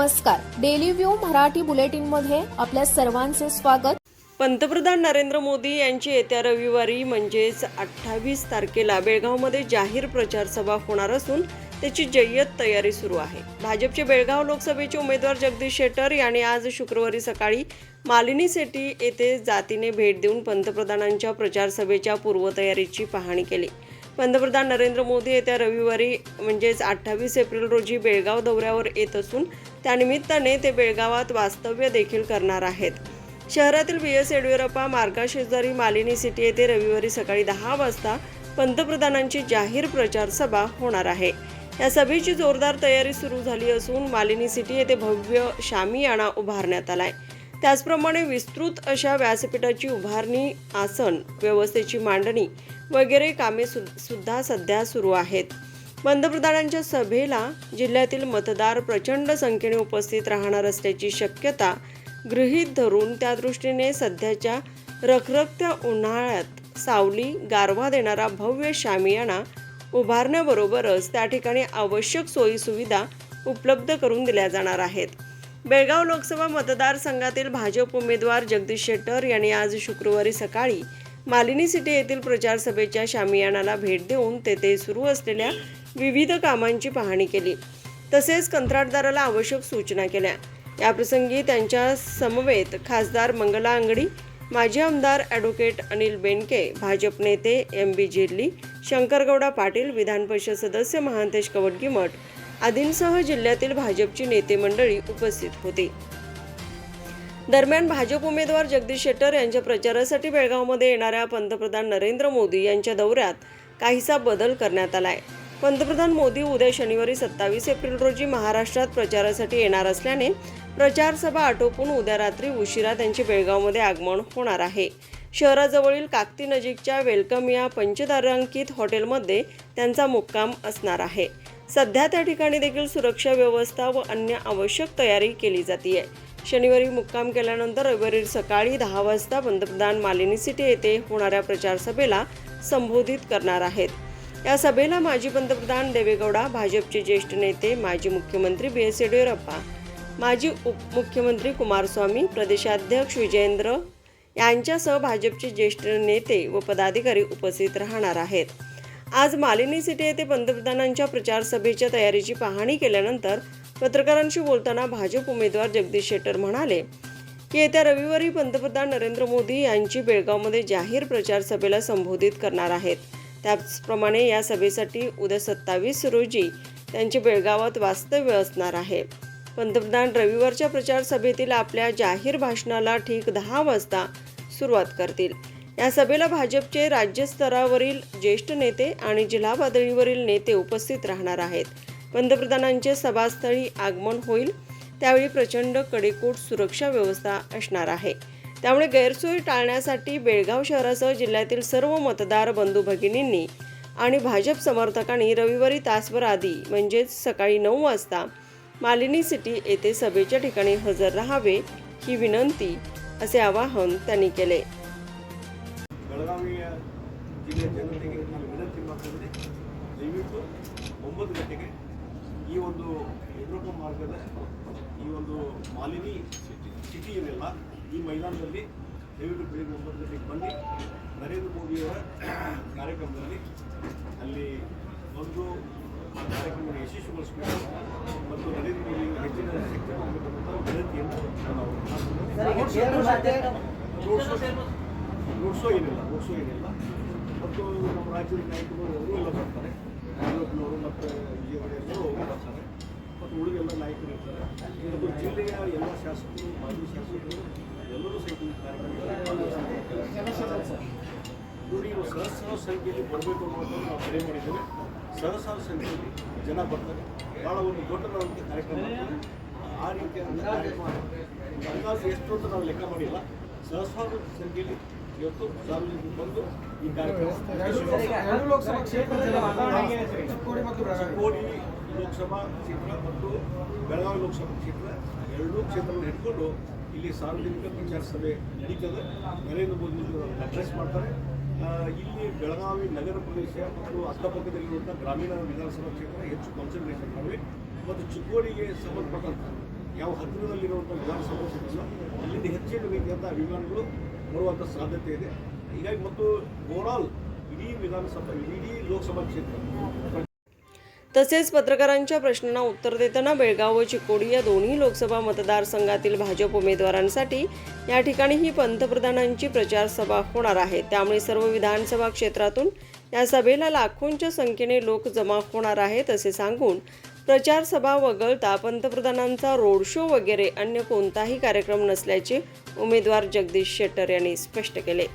नमस्कार. Daily view Marathi बुलेटिनमध्ये आपल्या सर्वांचे स्वागत. पंतप्रधान नरेंद्र मोदी यांची येत्या रविवारी म्हणजेच अठ्ठावीस तारखेला बेळगावमध्ये जाहीर प्रचार सभा होणार असून त्याची जय्यत तयारी सुरू आहे. भाजपचे बेळगाव लोकसभेचे उमेदवार जगदीश शेट्टर यांनी आज शुक्रवारी सकाळी मालिनी सेटी येथे जातीने भेट देऊन पंतप्रधानांच्या प्रचारसभेच्या पूर्वतयारीची पाहणी केली. पंतप्रधान नरेंद्र मोदी येत्या रविवारी म्हणजेच अठ्ठावीस एप्रिल रोजी बेळगाव दौऱ्यावर येत असून त्यानिमित्ताने ते बेळगावात वास्तव्य देखील करणार आहेत. शहरातील बी एस येडियुरप्पा मार्गाशेजारी मालिनी सिटी येथे रविवारी सकाळी दहा वाजता पंतप्रधानांची जाहीर प्रचार सभा होणार आहे. या सभेची जोरदार तयारी सुरू झाली असून मालिनी सिटी येथे भव्य शामियाणा उभारण्यात आलाय. त्याचप्रमाणे विस्तृत अशा व्यासपीठाची उभारणी आसन व्यवस्थेची मांडणी वगैरे कामे सु सुद्धा सध्या सुरू आहेत. पंतप्रधानांच्या सभेला जिल्ह्यातील मतदार प्रचंड संख्येने उपस्थित राहणार असल्याची शक्यता गृहीत धरून त्या दृष्टीने सध्याच्या रखरखत्या उन्हाळ्यात सावली गारवा देणारा भव्य शामियाना उभारण्याबरोबरच त्या ठिकाणी आवश्यक सोयीसुविधा उपलब्ध करून दिल्या जाणार आहेत. बेळगाव लोकसभा मतदारसंघातील भाजप उमेदवार जगदीश शेट्टर यांनी आज शुक्रवारी सकाळी मालिनी सिटी येथील प्रचार सभेच्या शामियानाला भेट देऊन तेथे सुरू असलेल्या विविध कामांची पाहणी केली. तसेच कंत्राटदाराला आवश्यक सूचना केल्या. याप्रसंगी त्यांच्या समवेत खासदार मंगला अंगडी माजी आमदार ॲडव्होकेट अनिल बेनके भाजप नेते एम बी जेर्ली शंकरगौडा पाटील विधान परिषद सदस्य महांतेश कवटगिमठ आदींसह जिल्ह्यातील भाजपची नेते मंडळी उपस्थित होती. दरम्यान भाजप उमेदवार जगदीश शेट्टर यांच्या प्रचारासाठी बेळगावमध्ये येणाऱ्या पंतप्रधान नरेंद्र मोदी यांच्या दौऱ्यात काहीसा बदल करण्यात आलाय. पंतप्रधान मोदी उद्या शनिवारी सत्तावीस एप्रिल रोजी महाराष्ट्रात प्रचारासाठी येणार असल्याने प्रचारसभा आटोपून उद्या रात्री उशिरा त्यांचे बेळगावमध्ये आगमन होणार आहे. शहराजवळील काकती नजीकच्या वेलकम या पंचतारांकित हॉटेलमध्ये त्यांचा मुक्काम असणार आहे. सध्या त्या ठिकाणी देखील सुरक्षा व्यवस्था व अन्य आवश्यक तयारी केली जाते शनिवारी मुक्काम केल्यानंतर रविवारी सकाळी दहा वाजता पंतप्रधान मालिनी सिटी येथे होणाऱ्या प्रचार सभेला संबोधित करणार आहेत. या सभेला माजी पंतप्रधान देवेगौडा भाजपचे ज्येष्ठ नेते माजी मुख्यमंत्री बी एस येडियुरप्पा माजी उपमुख्यमंत्री कुमारस्वामी प्रदेशाध्यक्ष विजयेंद्र यांच्यासह भाजपचे ज्येष्ठ नेते व पदाधिकारी उपस्थित राहणार आहेत. आज मालिनी सिटी येथे पंतप्रधानांच्या प्रचार सभेच्या तयारीची पाहणी केल्यानंतर पत्रकारांशी बोलताना भाजप उमेदवार जगदीश शेट्टर म्हणाले की येत्या रविवारी पंतप्रधान नरेंद्र मोदी यांची बेळगावमध्ये जाहीर प्रचार सभेला संबोधित करणार आहेत. त्याचप्रमाणे या सभेसाठी उद्या सत्तावीस रोजी त्यांचे बेळगावात वास्तव्य असणार आहे. पंतप्रधान रविवारच्या प्रचार सभेतील आपल्या जाहीर भाषणाला ठीक दहा वाजता सुरुवात करतील. या सभेला भाजपचे राज्यस्तरावरील ज्येष्ठ नेते आणि जिल्हा पातळीवरील नेते उपस्थित राहणार आहेत. पंतप्रधानांचे सभास्थळी आगमन होईल त्यावेळी प्रचंड कडेकोट सुरक्षा व्यवस्था असणार आहे त्यामुळे गैरसोय टाळण्यासाठी बेळगाव शहरासह जिल्ह्यातील सर्व मतदार बंधू भगिनींनी आणि भाजप समर्थकांनी रविवारी तासभर आधी म्हणजेच सकाळी नऊ वाजता मालिनी सिटी येथे सभेच्या ठिकाणी हजर राहावे ही विनंती असे आवाहन त्यांनी केले ಬೆಳಗಾವಿಯ ಜಿಲ್ಲೆಯ ಜನತೆಗೆ ನಾನು ವಿನಂತಿ ಮಾಡ್ತಿದ್ದೆ ದಯವಿಟ್ಟು ಒಂಬತ್ತು ಗಂಟೆಗೆ ಈ ಒಂದು ಯಡಿಯೂರಪ್ಪ ಮಾರ್ಗದ ಈ ಒಂದು ಮಾಲಿನಿ ಸಿಟಿ ಇವೆಲ್ಲ ಈ ಮೈದಾನದಲ್ಲಿ ದಯವಿಟ್ಟು ಬೆಳಿಗ್ಗೆ ಒಂಬತ್ತು ಗಂಟೆಗೆ ಬನ್ನಿ. ನರೇಂದ್ರ ಮೋದಿಯವರ ಕಾರ್ಯಕ್ರಮದಲ್ಲಿ ಅಲ್ಲಿ ಒಂದು ಆ ಕಾರ್ಯಕ್ರಮ ಯಶಸ್ವಿಗೊಳಿಸಬೇಕು ಮತ್ತು ನರೇಂದ್ರ ಮೋದಿ ಹೆಚ್ಚಿನ ಶಕ್ತಿ ಅಂತ ವಿನಂತಿಯನ್ನು ನಾವು. ರೋಡ್ ಶೋ ಏನಿಲ್ಲ ರೋಡ್ ಶೋ ಏನಿಲ್ಲ ಮತ್ತು ನಮ್ಮ ರಾಜ್ಯದ ನಾಯಕರು ಎಲ್ಲ ಬರ್ತಾರೆ. ಯಡಿಯೂರಪ್ಪನವರು ಮತ್ತು ವಿಜಯವಾಡ ಎಲ್ಲರೂ ಅವರು ಬರ್ತಾರೆ. ಮತ್ತು ಉಳಿದೆಲ್ಲ ನಾಯಕರು ಇರ್ತಾರೆ. ಮತ್ತು ಜಿಲ್ಲೆಯ ಎಲ್ಲ ಶಾಸಕರು, ಮಾಜಿ ಶಾಸಕರು ಎಲ್ಲರೂ ಸಹಿತ ಇವರು ಸಹಸ್ರ ಸಂಖ್ಯೆಯಲ್ಲಿ ಬರಬೇಕು ಅನ್ನೋದನ್ನು ನಾವು ಕರೆ ಮಾಡಿದ್ದೇವೆ. ಸಹಸ್ರ ಸಂಖ್ಯೆಯಲ್ಲಿ ಜನ ಬರ್ತಾರೆ. ಭಾಳ ಒಂದು ದೊಡ್ಡದಾದಂಥ ಕಾರ್ಯಕ್ರಮ ಆ ರೀತಿಯ ಅಂದಾಜು ಎಷ್ಟು ಅಂತ ನಾವು ಲೆಕ್ಕ ಮಾಡಿಲ್ಲ. ಸಹಸ್ರಾರು ಸಂಖ್ಯೆಯಲ್ಲಿ ಇವತ್ತು ಸಾರ್ವಜನಿಕರು ಬಂದು ಈ ಕಾರ್ಯಕ್ರಮ ಲೋಕಸಭಾ ಚಿಕ್ಕೋಡಿ ಲೋಕಸಭಾ ಕ್ಷೇತ್ರ ಮತ್ತು ಬೆಳಗಾವಿ ಲೋಕಸಭಾ ಕ್ಷೇತ್ರ ಎರಡೂ ಕ್ಷೇತ್ರವನ್ನು ಹಿಡ್ಕೊಂಡು ಇಲ್ಲಿ ಸಾರ್ವಜನಿಕ ಪ್ರಚಾರ ಸಭೆ ನಡೀತದೆ. ನರೇಂದ್ರ ಮೋದಿ ಅಡ್ರೆಸ್ ಮಾಡ್ತಾರೆ. ಇಲ್ಲಿ ಬೆಳಗಾವಿ ನಗರ ಪ್ರದೇಶ ಮತ್ತು ಅಕ್ಕಪಕ್ಕದಲ್ಲಿರುವಂಥ ಗ್ರಾಮೀಣ ವಿಧಾನಸಭಾ ಕ್ಷೇತ್ರ ಹೆಚ್ಚು ಕಾನ್ಸಂಟ್ರೇಷನ್ ಮಾಡಿವೆ ಮತ್ತು ಚಿಕ್ಕೋಡಿಗೆ ಸಂಬಂಧಪಟ್ಟಂಥ ಯಾವ ಹತ್ತಿರದಲ್ಲಿರುವಂಥ ವಿಧಾನಸಭಾ ಕ್ಷೇತ್ರ ಅಲ್ಲಿಂದ ಹೆಚ್ಚಿನ ರೀತಿಯಾದ ಅಭಿಮಾನಿಗಳು ಬರುವಂಥ ಸಾಧ್ಯತೆ ಇದೆ ಹೀಗಾಗಿ ಮತ್ತು ಓವರಾಲ್ ಇಡೀ ವಿಧಾನಸಭಾ ಇಡೀ ಲೋಕಸಭಾ ಕ್ಷೇತ್ರ तसेच पत्रकारांच्या प्रश्नांना उत्तर देताना बेळगाव व चिकोडी या दोन्ही लोकसभा मतदारसंघातील भाजप उमेदवारांसाठी या ठिकाणीही पंतप्रधानांची प्रचार सभा होणार आहे त्यामुळे सर्व विधानसभा क्षेत्रातून या सभेला लाखोंच्या संख्येने लोक जमा होणार आहेत असे सांगून प्रचार सभा वगळता पंतप्रधानांचा रोड शो वगैरे अन्य कोणताही कार्यक्रम नसल्याचे उमेदवार जगदीश शेट्टर यांनी स्पष्ट केले.